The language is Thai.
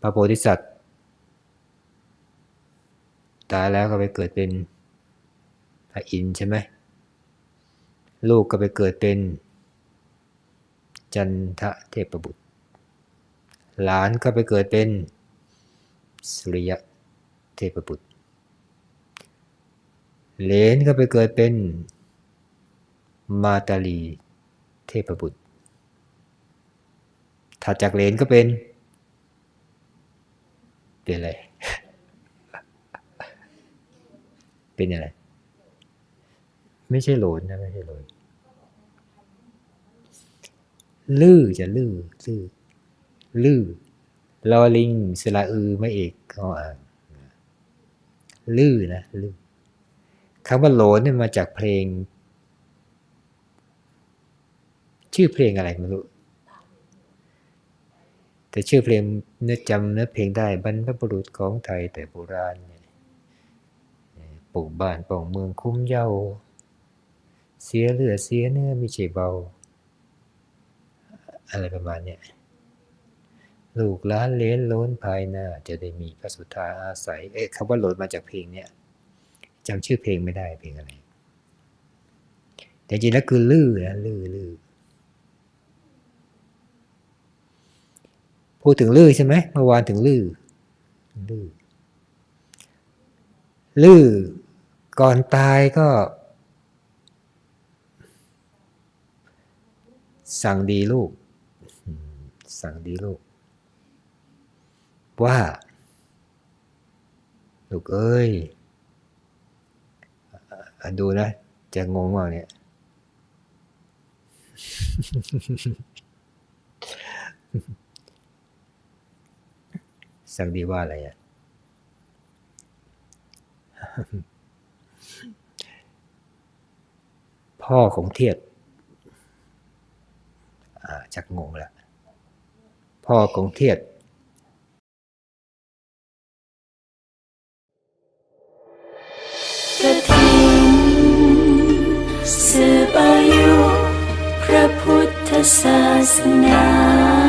พระโพธิสัตว์ ตายแล้วก็ไปเกิดเป็นพระอินทร์ใช่ไหมลูกก็ไปเกิดเป็น จันทะเทพบุตร หลานก็ไปเกิดเป็นสุริยะเทพบุตร เลนก็ไปเกิดเป็นมาตาลีเทพบุตรถัดจากเลนก็เป็น เป็นอะไร เป็นอะไร ไม่ใช่โหลนนะไม่ใช่โหลนลื่อจะลื่อลื่อลื่อลอลิงสระอือไม่เอกเขาอ่านลื่อนะลื่อคำว่าโหลนเนี่ยมาจากเพลง ชื่อเพลงอะไรไม่รู้ แต่ชื่อเพลงเนื้อจำเนื้อเพลงได้บรรพบุรุษของไทยแต่โบราณเนี่ยปลูกบ้านปองเมืองคุ้มเย้าเสียเลือดเสียเนื้อไม่ใช่เบา อะไรประมาณเนี้ยลูกล้านเลนล้นภายหน้า จะได้มีพระสุธาอาศัย เอ๊ะคำว่าโหลดมาจากเพลงเนี้ยจำชื่อเพลงไม่ได้เพลงอะไรแต่จริงแล้วคือลื่อนะลื่อลื่อ พูดถึงลื่อใช่ไหมเมื่อวานถึงลื่อลื่อลื่อก่อนตายก็ สั่งดีลูก สั่งดีลูก ว่า ลูกเอ้ยอดูนะ จะงงว่าเนี่ย สั่งดีว่าอะไรอะพ่อของเทียดอ่าชักงงล้วพ่อของเทียดกระถินสืบอายุ พระพุทธศาสนา